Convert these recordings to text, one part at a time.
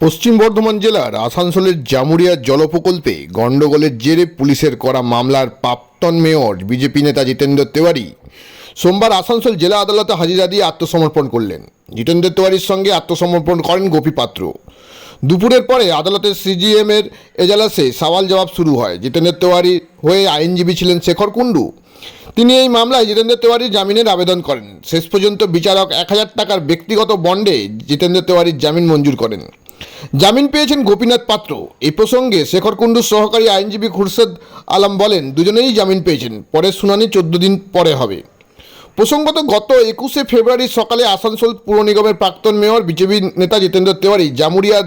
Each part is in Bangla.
পশ্চিম বর্ধমান জেলার আসানসোলের জামুরিয়া জল প্রকল্পে গণ্ডগোলের জেরে পুলিশের করা মামলার প্রাক্তন মেয়র বিজেপি নেতা জিতেন্দ্র তেওয়ারি সোমবার আসানসোল জেলা আদালতে হাজিরা দিয়ে আত্মসমর্পণ করলেন। জিতেন্দ্র তেওয়ারির সঙ্গে আত্মসমর্পণ করেন গোপী পাত্র। দুপুরের পরে আদালতের সিজিএম এর এজালাসে সওয়াল জবাব শুরু হয়। জিতেন্দ্র তেওয়ারি হয়ে আইনজীবী ছিলেন শেখর কুণ্ডু। তিনি এই মামলায় জিতেন্দ্র তেওয়ারির জামিনের আবেদন করেন। শেষ পর্যন্ত বিচারক এক হাজার টাকার ব্যক্তিগত বন্ডে জিতেন্দ্র তেওয়ারির জামিন মঞ্জুর করেন। জামিন পেয়েছেন গোপীনাথ পাত্র। এই প্রসঙ্গে শেখর কুণ্ডুর সহকারী আইনজীবী খুরশেদ আলম বলেন, দুজনেই জামিন পেয়েছেন পরের শুনানি চোদ্দ দিন পরে হবে। প্রসঙ্গত, গত একুশে ফেব্রুয়ারি সকালে আসানসোল পুর নিগমের প্রাক্তন মেয়র, বিজেপি নেতা জিতেন্দ্র তেওয়ারি জামুরিয়া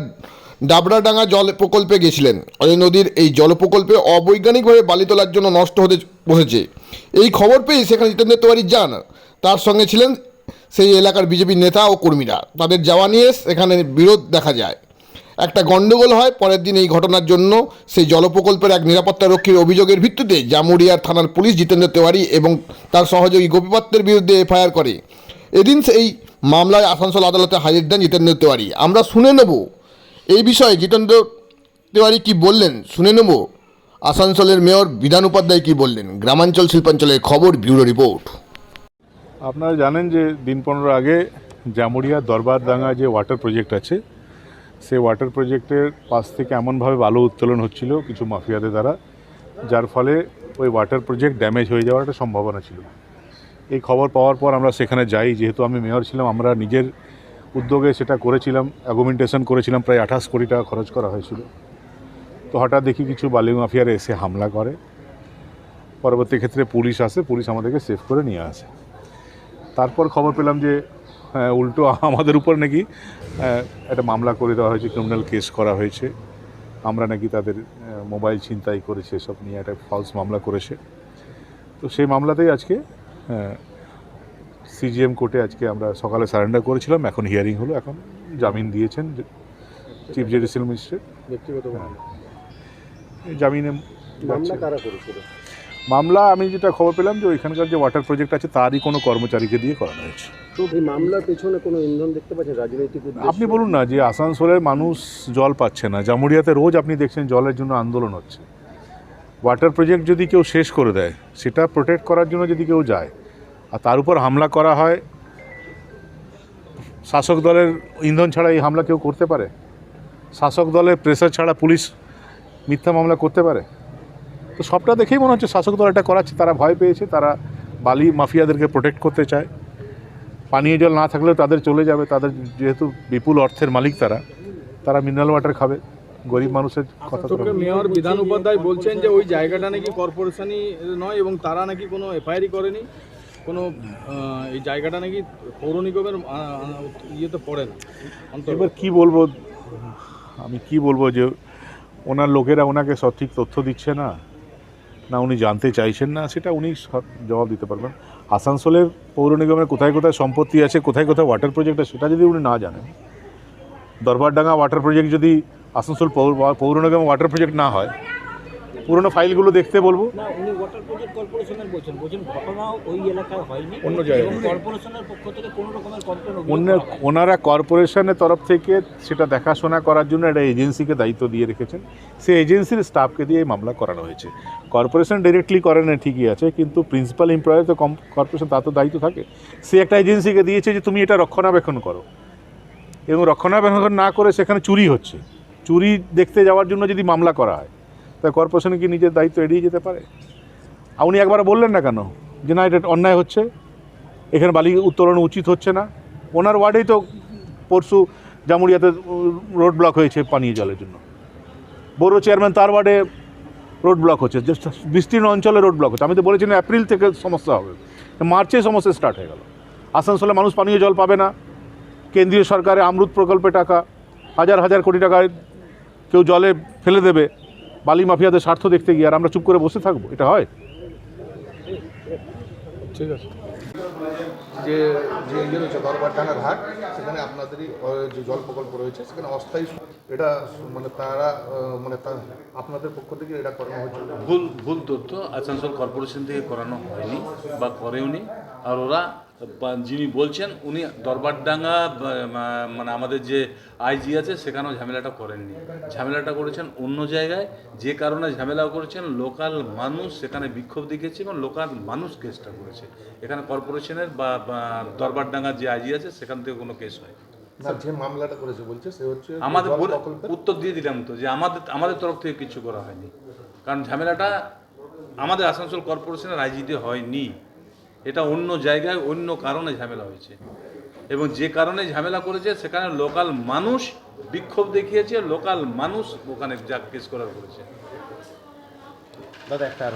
ডাবরাডাঙ্গা জল প্রকল্পে গেছিলেন অজয় নদীর এই জল প্রকল্পে অবৈজ্ঞানিকভাবে বালি তোলার জন্য নষ্ট হতে বসেছে। এই খবর পেয়ে সেখানে জিতেন্দ্র তেওয়ারি যান। তার সঙ্গে ছিলেন সেই এলাকার বিজেপি নেতা ও কর্মীরা। তাদের যাওয়া নিয়ে সেখানে বিরোধ দেখা যায়। একটা গণ্ডগোল হয়, পরের দিন এই ঘটনার জন্য সেই জল প্রকল্পের এক নিরাপত্তা রক্ষীর অভিযোগের ভিত্তিতে জামুরিয়ার থানার পুলিশ জিতেন্দ্র তেওয়ারি এবং তার সহযোগী গোপীপাত্রের বিরুদ্ধে এফআইআর করে। এদিন সেই মামলায় আসানসোল আদালতে হাজির দেন জিতেন্দ্র তেওয়ারি। আমরা শুনে নেব, এই বিষয়ে জিতেন্দ্র তেওয়ারি কি বললেন? শুনে নেব। আসানসোলের মেয়র বিধান উপাধ্যায় কী বললেন? গ্রামাঞ্চল শিল্পাঞ্চলের খবর, ব্যুরো রিপোর্ট। আপনারা জানেন যে দিন পনেরো আগে জামুরিয়া দরবারডাঙ্গা যে ওয়াটার প্রজেক্ট আছে সেই ওয়াটার প্রজেক্টের পাশ থেকে এমনভাবে বালু উত্তোলন হচ্ছিল কিছু মাফিয়াদের দ্বারা, যার ফলে ওই ওয়াটার প্রজেক্ট ড্যামেজ হয়ে যাওয়ার একটা সম্ভাবনা ছিল। এই খবর পাওয়ার পর আমরা সেখানে যাই, যেহেতু আমি মেয়র ছিলাম, আমরা নিজের উদ্যোগে সেটা করেছিলাম অ্যাগুমেন্টেশন করেছিলাম, প্রায় আঠাশ কোটি টাকা খরচ করা হয়েছিল। তো হঠাৎ দেখি কিছু বালি মাফিয়ারা এসে হামলা করে। পরবর্তী ক্ষেত্রে পুলিশ আসে, পুলিশ আমাদেরকে সেভ করে নিয়ে আসে। তারপর খবর পেলাম যে হ্যাঁ, উল্টো আমাদের উপর নাকি একটা মামলা করে দেওয়া হয়েছে ক্রিমিনাল কেস করা হয়েছে। আমরা নাকি তাদের মোবাইল ছিনতাই করেছে সব নিয়ে একটা ফলস মামলা করেছে। তো সেই মামলাতেই আজকে সিজিএম কোর্টে আজকে আমরা সকালে সারেন্ডার করেছিলাম এখন হিয়ারিং হলো এখন জামিন দিয়েছেন চিফ জুডিশিয়াল ম্যাজিস্ট্রেট ব্যক্তিগত জামিনে মামলা। কারা করেছিল? মামলা আমি যেটা খবর পেলাম যে ওইখানকার যে ওয়াটার প্রজেক্ট আছে তারই কোনো কর্মচারীকে দিয়ে করানো হয়েছে। তো এই মামলার পেছনে কোনো ইন্ধন দেখতে পাচ্ছেন রাজনৈতিক আপনি বলুন না যে আসানসোলের মানুষ জল পাচ্ছে না জামুরিয়াতে রোজ আপনি দেখছেন জলের জন্য আন্দোলন হচ্ছে। ওয়াটার প্রজেক্ট যদি কেউ শেষ করে দেয় সেটা প্রোটেক্ট করার জন্য যদি কেউ যায় আর তার উপর হামলা করা হয় শাসক দলের ইন্ধন ছাড়া এই হামলা কেউ করতে পারে? শাসক দলের প্রেসার ছাড়া পুলিশ মিথ্যা মামলা করতে পারে? তো সবটা দেখেই মনে হচ্ছে শাসক দল এটা করাচ্ছে। তারা ভয় পেয়েছে তারা বালি মাফিয়াদেরকে প্রোটেক্ট করতে চায়। পানীয় জল না থাকলেও তাদের চলে যাবে তাদের যেহেতু বিপুল অর্থের মালিক তারা তারা মিনারেল ওয়াটার খাবে। গরিব মানুষের কথা মেয়র বিধান উপাধ্যায় বলছেন যে ওই জায়গাটা নাকি কর্পোরেশনই নয় এবং তারা নাকি কোনো এফআইআরই করেনি। কোনো এই জায়গাটা নাকি পৌর নিগমের ইয়েতে পড়ে না। এবার কী বলব আমি কি বলব যে ওনার লোকেরা ওনাকে সঠিক তথ্য দিচ্ছে না। না উনি জানতে চাইছেন না, সেটা উনি জবাব দিতে পারবেন। আসানসোলের পৌর নিগমের কোথায় কোথায় সম্পত্তি আছে, কোথায় কোথায় ওয়াটার প্রজেক্ট আছে, সেটা যদি উনি না জানেন, দরবারডাঙ্গা ওয়াটার প্রজেক্ট যদি আসানসোল পৌর পৌর নিগম ওয়াটার প্রজেক্ট না হয় পুরনো ফাইলগুলো দেখতে বলব। না উনি ওয়াটার প্রজেক্ট কর্পোরেশনের বলছেন। বলছেন ঘটনা ওই এলাকায় হয়নি। অন্য জায়গায়। কর্পোরেশনের পক্ষ থেকে কোনো রকমের কমপ্লেন অন্য ওনারা কর্পোরেশনের তরফ থেকে সেটা দেখাশোনা করার জন্য একটা এজেন্সিকে দায়িত্ব দিয়ে রেখেছেন। সেই এজেন্সির স্টাফকে দিয়ে এই মামলা করানো হয়েছে। কর্পোরেশন ডিরেক্টলি করে না ঠিকই আছে কিন্তু প্রিন্সিপাল এমপ্লয়ার তো কর্পোরেশন তার তো দায়িত্ব থাকে। সে একটা এজেন্সিকে দিয়েছে যে তুমি এটা রক্ষণাবেক্ষণ করো। এবং রক্ষণাবেক্ষণ না করে সেখানে চুরি হচ্ছে। চুরি দেখতে যাওয়ার জন্য যদি মামলা করা হয় তা কর্পোরেশন কি নিজের দায়িত্ব এড়িয়ে যেতে পারে? উনি একবার বললেন না কেন? যে না এটা অন্যায় হচ্ছে, এখানে বালি উত্তোলন উচিত হচ্ছে না। ওনার ওয়ার্ডেই তো পরশু জামুরিয়াতে রোড ব্লক হয়েছে পানীয় জলের জন্য। বড় চেয়ারম্যান তার ওয়ার্ডে রোড ব্লক হচ্ছে বিস্তীর্ণ অঞ্চলে রোড ব্লক হচ্ছে। আমি তো বলেছিলাম এপ্রিল থেকে সমস্যা হবে। মার্চে সমস্যা স্টার্ট হয়ে গেল। আসানসোলে মানুষ পানীয় জল পাবে না। কেন্দ্রীয় সরকারের আমরুত প্রকল্পে টাকা, হাজার হাজার কোটি টাকা কেউ জলে ফেলে দেবে। বালি মাফিয়াদের স্বার্থ দেখতে গিয়ে আর আমরা চুপ করে বসে থাকব এটা হয়? ঠিক আছে। যে যে ইয়ে রয়েছে দরবারডাঙ্গা ঘাট সেখানে আপনাদেরই যে জল প্রকল্প রয়েছে সেখানে অস্থায়ী এটা মানে তারা মানে আপনাদের পক্ষ থেকে এটা করানো হয়েছিল ভুল ভুল তথ্য আসানসোল কর্পোরেশন থেকে করানো হয়নি বা করেওনি আর ওরা যিনি বলছেন উনি দরবারডাঙ্গা মানে আমাদের যে আইজি আছে সেখানেও ঝামেলাটা করেননি। ঝামেলাটা করেছেন অন্য জায়গায়। যে কারণে ঝামেলা করেছেন লোকাল মানুষ সেখানে বিক্ষোভ দেখিয়েছে এবং লোকাল মানুষ কেসটা করেছে। এখানে কর্পোরেশনের বা দরবারডাঙ্গার যে আইজি আছে সেখান থেকে কোনো কেস হয় যে মামলাটা করেছে বলছে সে হচ্ছে আমাদের উত্তর দিয়ে দিলাম তো যে আমাদের আমাদের তরফ থেকে কিছু করা হয়নি। কারণ ঝামেলাটা আমাদের আসানসোল কর্পোরেশনের আইজিতে হয়নি। এটা অন্য জায়গায় অন্য কারণে ঝামেলা হয়েছে। এবং যে কারণে ঝামেলা করেছে, সেখানে লোকাল মানুষ বিক্ষোভ দেখিয়েছে, লোকাল মানুষ ওখানে যা কেস করার করেছে। দাদা, একটা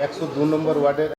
একশো দু নম্বর ওয়ার্ডের